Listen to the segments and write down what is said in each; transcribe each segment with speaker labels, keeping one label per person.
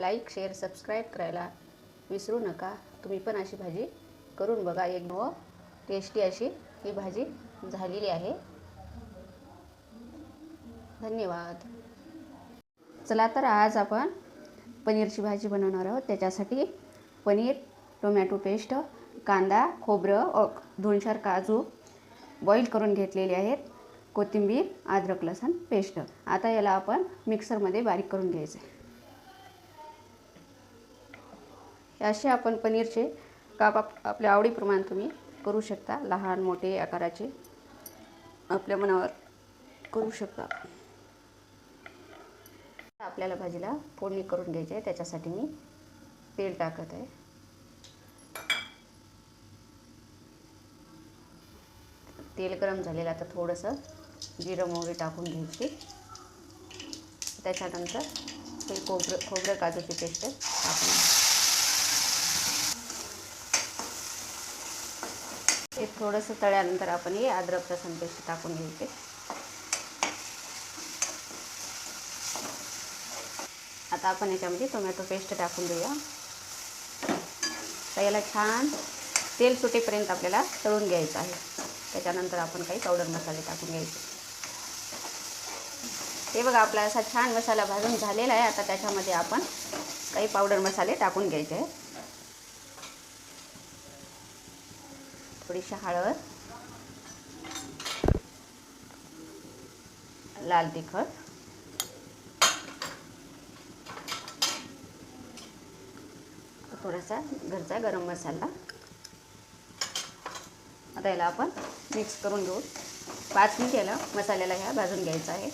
Speaker 1: Like share subscribe करायला विसरू नका. तुम्ही पण अशी भाजी करून बघा एक व टेस्टी अशी ही भाजी झालेली आहे. धन्यवाद. चला तर आज आपण पनीरची भाजी बनवणार आहोत. त्याच्यासाठी पनीर टोमॅटो पेस्ट कांदा खोबरं अ, दोन चार काजू बॉईल करून घेतलेले आहेत. कोथिंबीर अद्रक लसण पेस्ट. आता याला आपण मिक्सरमध्ये बारीक करून घ्यायचे. असे आपण पनीरचे काप आप आपल्या आवडीप्रमाणे तुम्ही करू शकता. लहान मोठे आकाराचे. आपल्या मनावर करू शकता. आपल्याला भाजीला फोडणी करून घ्यायची आहे. त्याच्यासाठी मी तेल टाकत आहे. तेल गरम झालेलं आता थोडंसं जिरं मोहरी टाकून घ्यायची. त्याच्यानंतर हे खोबरं खोबरं काजूची पेस्ट टाकून हे थोडंसं तळ्यानंतर आपण हे अद्रक लसन पेस्ट टाकून घ्यायचे आता आपण याच्यामध्ये टोमॅटो पेस्ट टाकून देऊया. तर याला छान तेल सुटेपर्यंत आपल्याला तळून घ्यायचं आहे. त्याच्यानंतर आपण काही पावडर मसाले टाकून घ्यायचे. हे बघा आपला असा छान मसाला भाजून झालेला आहे. आता त्याच्यामध्ये आपण काही पावडर मसाले टाकून घ्यायचे आहे थोडीशी हळद लाल तिखट थोडासा घरचा गरम मसाला. आता याला आपण मिक्स करून घेऊ. पाच मिनिट याला मसाल्याला ह्या भाजून घ्यायचा आहे.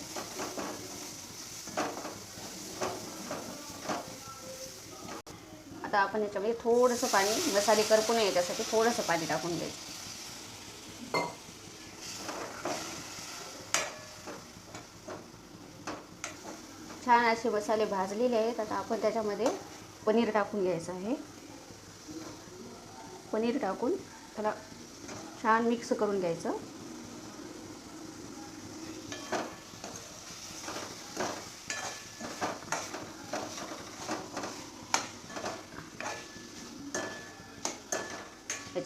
Speaker 1: आता आपण याच्यामध्ये थोडंसं पाणी मसाले करपू नये त्यासाठी थोडंसं पाणी टाकून द्यायचं छान असे मसाले भाजलेले आहेत. आता आपण त्याच्यामध्ये पनीर टाकून घ्यायचं आहे. पनीर टाकून त्याला छान मिक्स करून घ्यायचं.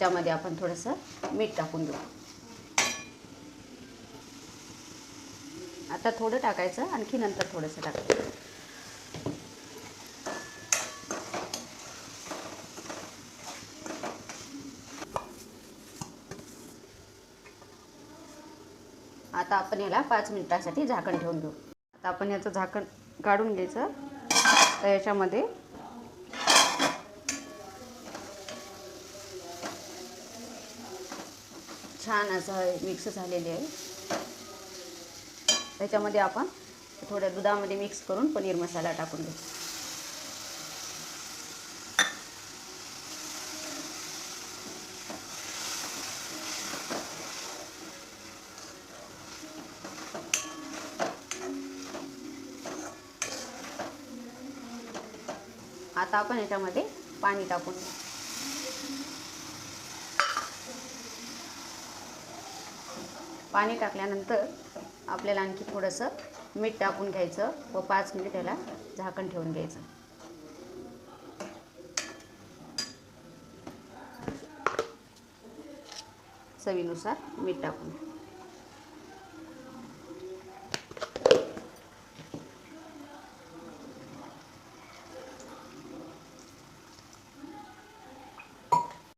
Speaker 1: त्याच्यामध्ये आपण थोडंसं मीठ टाकून देऊ. आता थोडं टाकायचं आणखी नंतर थोडंसं टाकायचं. आता आपण याला पाच मिनिटासाठी झाकण ठेवून देऊ. आता आपण याचं झाकण काढून घ्यायचं. तर याच्यामध्ये छान असं मिक्स झालेले आहे. त्याच्यामध्ये आपण थोड्या दुधामध्ये मिक्स करून पनीर मसाला टाकून घेऊ. आता आपण याच्यामध्ये पाणी टाकून घेऊ. पाणी टाकल्यानंतर आपल्याला आणखी थोडंसं मीठ टाकून घ्यायचं व पाच मिनिट त्याला झाकण ठेवून घ्यायचं. चवीनुसार मीठ टाकून.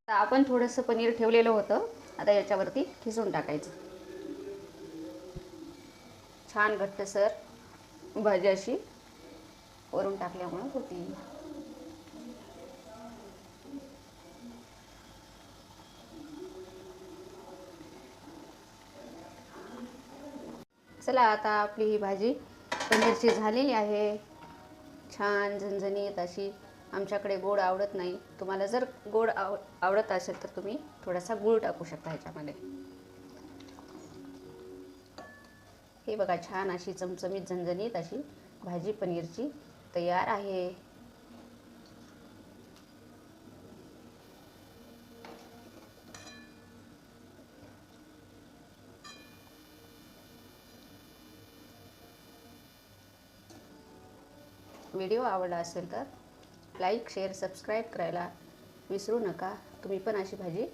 Speaker 1: आता आपण थोडंसं पनीर ठेवलेलं होतं. आता याच्यावरती खिसून टाकायचं. छान घट्टसर भाजी अशी वरून टाकल्यामुळे होती. चला आता आपली ही भाजी पनीरची झालेली आहे. छान झणझणीत अशी आमच्याकडे गोड आवडत नाही. तुम्हाला जर गोड आव आवडत असेल तर तुम्ही थोडासा गूळ टाकू शकता ह्याच्यामध्ये. हे बघा छान अशी चमचमीत झणझणीत अशी भाजी पनीरची तयार आहे. व्हिडिओ आवडला असेल तर लाईक शेअर सबस्क्राईब करायला विसरू नका. तुम्ही पण अशी भाजी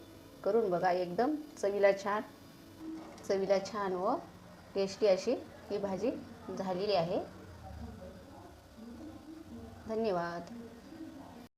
Speaker 1: करून बघा. एकदम चवीला छान चवीला छान व टेस्टी अशी ही भाजी झालेली आहे. धन्यवाद.